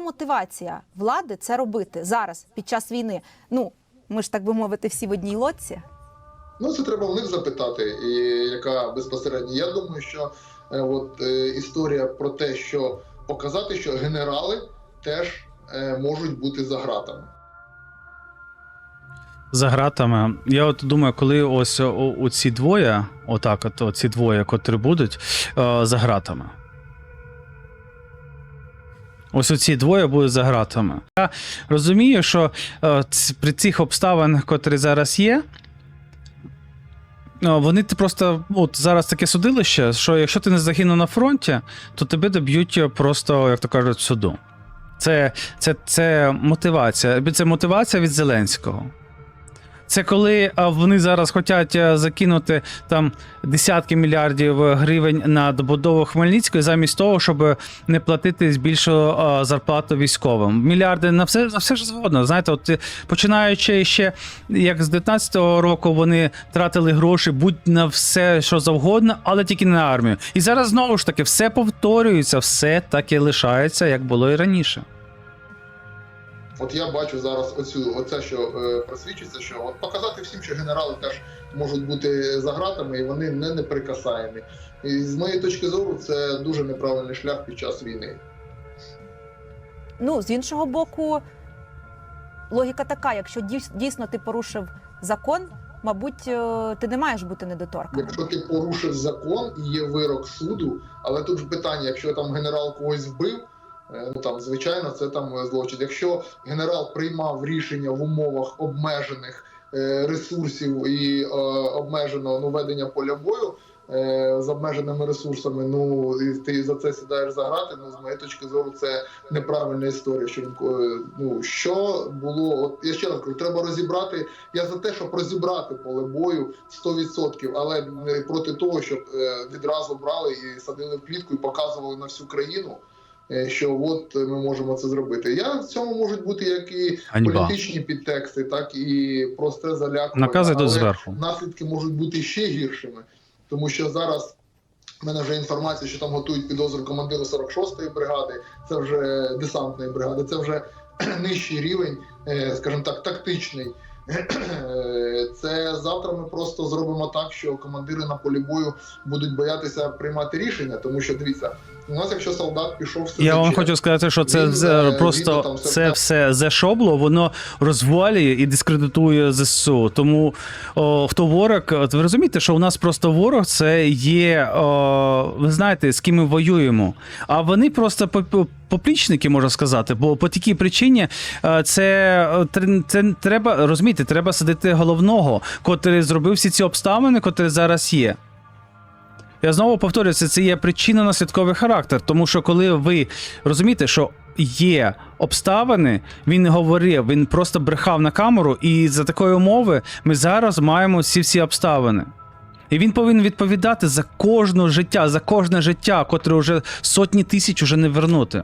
яка мотивація влади це робити зараз під час війни? Ну ми ж так би мовити, всі в одній лодці. Ну, це треба в них запитати, і яка безпосередньо. Я думаю, що е, от е, історія про те, що показати, що генерали теж е, можуть бути за гратами. За гратами. Я от думаю, коли ось о- оці двоє, отак, от оці двоє, котрі будуть е, за гратами. Ось оці двоє будуть за гратами. Я розумію, що е, при цих обставинах, котрі зараз є, е, вони ти просто от зараз таке судилище, що якщо ти не загинув на фронті, то тебе доб'ють просто, як то кажуть, суду. Це, це, це мотивація. Це мотивація від Зеленського. Це коли вони зараз хочуть закинути там десятки мільярдів гривень на добудову Хмельницької, замість того, щоб не платити збільшу зарплату військовим. Мільярди на все на все ж згодно. Знаєте, от е, починаючи ще як з 19-го року вони тратили гроші будь на все, що завгодно, але тільки не на армію. І зараз знову ж таки все повторюється, все так і лишається, як було і раніше. От я бачу зараз оцю, оце, що е, просвічується, що от показати всім, що генерали теж можуть бути за гратами, і вони не неприкасаємі. І з моєї точки зору, це дуже неправильний шлях під час війни. Ну з іншого боку, логіка така: якщо дійс- дійсно ти порушив закон, мабуть, е, ти не маєш бути недоторканим. Якщо ти порушив закон і є вирок суду, але тут ж питання, якщо там генерал когось вбив, ну там звичайно це там е, злочин. Якщо генерал приймав рішення в умовах обмежених е, ресурсів і обмеженого ну, ведення поля бою. З обмеженими ресурсами, ну і ти за це сідаєш за грати. Ну з моєї точки зору, це неправильна історія. Що ну що було, от я ще раз кажу, треба розібрати. Я за те, щоб розібрати поле бою 100%, але не проти того, щоб відразу брали і садили в клітку і показували на всю країну. Е, Що от ми можемо це зробити. Я в цьому можуть бути як і Ганьба. політичні підтексти, так і просте залякування. Накази Але зверху. наслідки можуть бути ще гіршими, тому що зараз в мене вже інформація, що там готують підозру командиру 46-ї бригади, це вже десантної бригади, це вже нижчий рівень, е, скажімо так, тактичний. Е, Це завтра ми просто зробимо так, що командири на полі бою будуть боятися приймати рішення, тому що дивіться, у нас, якщо солдат пішов в Я вам хочу сказати, що це Він, все- е, просто він там все це все зашобло, воно розвалює і дискредитує ЗСУ. Тому о, хто ворог, от ви розумієте, що у нас просто ворог це є, о, ви знаєте, з ким ми воюємо. А вони просто по- по- поплічники, можна сказати, бо по такій причині е, це, е, це треба розумієте, треба садити головного, котрий зробив всі ці обставини, котрі зараз є. Я знову повторюся, це є причина наслідковий характер, тому що коли ви розумієте, що є обставини, він не говорив, він просто брехав на камеру, і за такої умови ми зараз маємо всі всі обставини. І він повинен відповідати за кожне життя, за кожне життя, котре вже сотні тисяч уже не вернути.